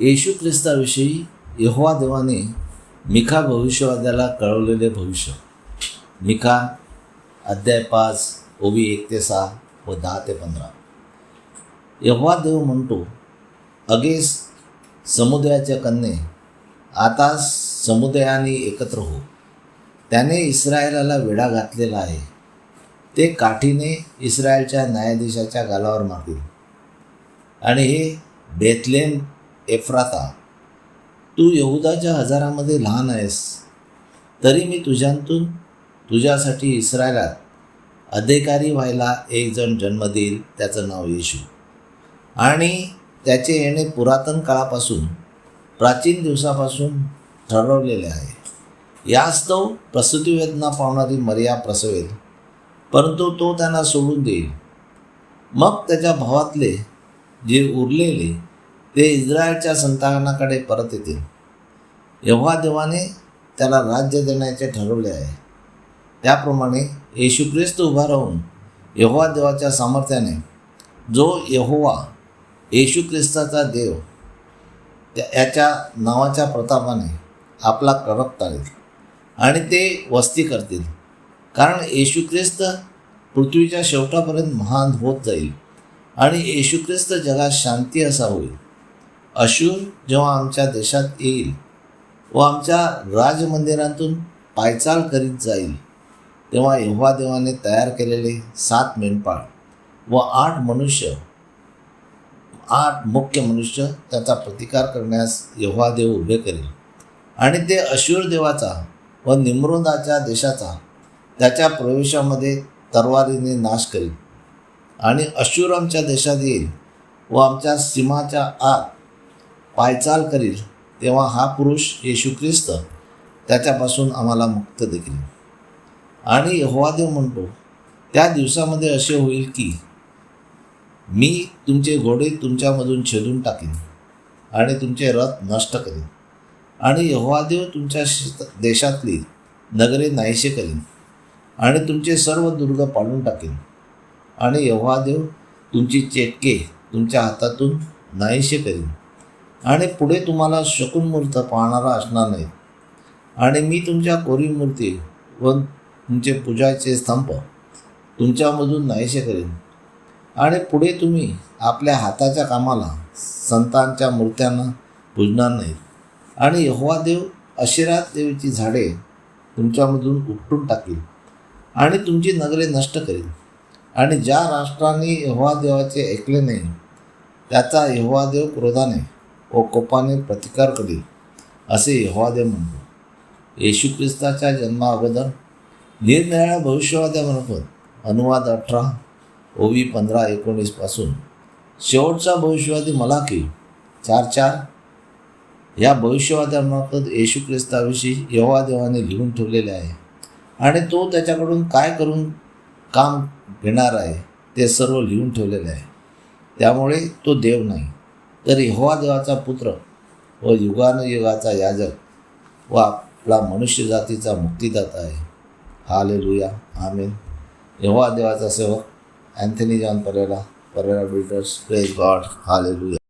येशू ख्रिस्ताविषयी यहोवा देवाने मिखा भविष्यवाद्याला कळवलेले भविष्य. मिखा अध्याय पाच ओबी एक ते सहा व दहा ते पंधरा. यहोवा देव म्हणतो अगेस समुद्राच्या कन्ये आता समुदायाने एकत्र हो. त्याने इस्रायलाला वेढा घातलेला आहे. ते काठीने इस्रायलच्या न्यायाधीशाच्या गालावर मारतील. आणि हे बेथलेम एफ्राता तू यहुदाच्या हजारामध्ये लहान आहेस. तरी मी तुझ्यातून तुझ्यासाठी इस्रायलात अधिकारी व्हायला एक जण जन्म देईल त्याचं नाव येशू. आणि त्याचे येणे पुरातन काळापासून प्राचीन दिवसापासून ठरवलेले आहे. यास्तव प्रसूतीवेदना पावणारी मर्या प्रसवेल परंतु तो त्यांना सोडून देईल. मग त्याच्या भावातले जे उरलेले ते इस्रायलच्या संतानाकडे परत येतील. यव्हा देवाने त्याला राज्य देण्याचे ठरवले आहे. त्याप्रमाणे येशू ख्रिस्त उभा राहून यहोवा देवाच्या सामर्थ्याने जो यहोवा येशू ख्रिस्ताचा देव त्या याच्या नावाच्या प्रतापाने आपला कडक टाळेल आणि ते वस्ती करतील. कारण येशू ख्रिस्त पृथ्वीच्या शेवटापर्यंत महान होत जाईल आणि येशू ख्रिस्त जगात शांती असा होईल. अशूर जेव्हा आमच्या देशात येईल व आमच्या राजमंदिरांतून पायचाल करीत जाईल तेव्हा यव्हा देवाने तयार केलेले सात मेंढपाळ व आठ मनुष्य आठ मुख्य मनुष्य त्याचा प्रतिकार करण्यास यव्हा देव उभे करेल. आणि ते अशूर देवाचा व निमृदाच्या देशाचा त्याच्या प्रवेशामध्ये तरवारीने नाश करेल. आणि अशूर आमच्या देशात येईल व आमच्या सीमाच्या आत पायचाल करील तेव्हा हा पुरुष येशू ख्रिस्त त्याच्यापासून आम्हाला मुक्त देखील. आणि यहोवादेव म्हणतो त्या दिवसामध्ये असे होईल की मी तुमचे घोडे तुमच्यामधून छेदून टाकेन आणि तुमचे रथ नष्ट करेन. आणि यहोवादेव तुमच्या देशातली नगरे नाहीसे करीन आणि तुमचे सर्व दुर्ग पाडून टाकेन. आणि यहोवादेव तुमची चेटके तुमच्या हातातून नाहीसे करीन. आणि पुढे तुम्हाला शकून मूर्त पाहणारा असणार नाही. आणि मी तुमच्या कोरी मूर्ती व तुमचे पूजाचे स्तंभ तुमच्यामधून नाहीसे करेन. आणि पुढे तुम्ही आपल्या हाताच्या कामाला संतांच्या मूर्त्यांना पूजणार नाहीत. आणि यहोवा देव अशिरात देवीची झाडे तुमच्यामधून उपटून टाकेल आणि तुमची नगरे नष्ट करेल. आणि ज्या राष्ट्राने यहोवा देवाचे ऐकले नाही त्याचा यहोवा देव क्रोधाने व कोपाने प्रतिकार करील असे यहोवादे म्हणतो. येशू ख्रिस्ताच्या जन्मा अगोदर निरनिराळ्या भविष्यवाद्यामार्फत अनुवाद अठरा ओवी पंधरा एकोणीसपासून शेवटचा भविष्यवादी मलाकी चार चार या भविष्यवाद्यामार्फत येशू ख्रिस्ताविषयी यहोवा देवाने लिहून ठेवलेले आहे. आणि तो त्याच्याकडून काय करून काम घेणार आहे ते सर्व लिहून ठेवलेले आहे. त्यामुळे तो देव नाही. तर यहोवा देवाचा पुत्र व युगानुयुगाचा याजक व आपला मनुष्य जातीचा मुक्तिदाता आहे. हाले लुया आमेन. यहोवा देवाचा सेवक Anthony John Pereira Pereira builders praise God. Hallelujah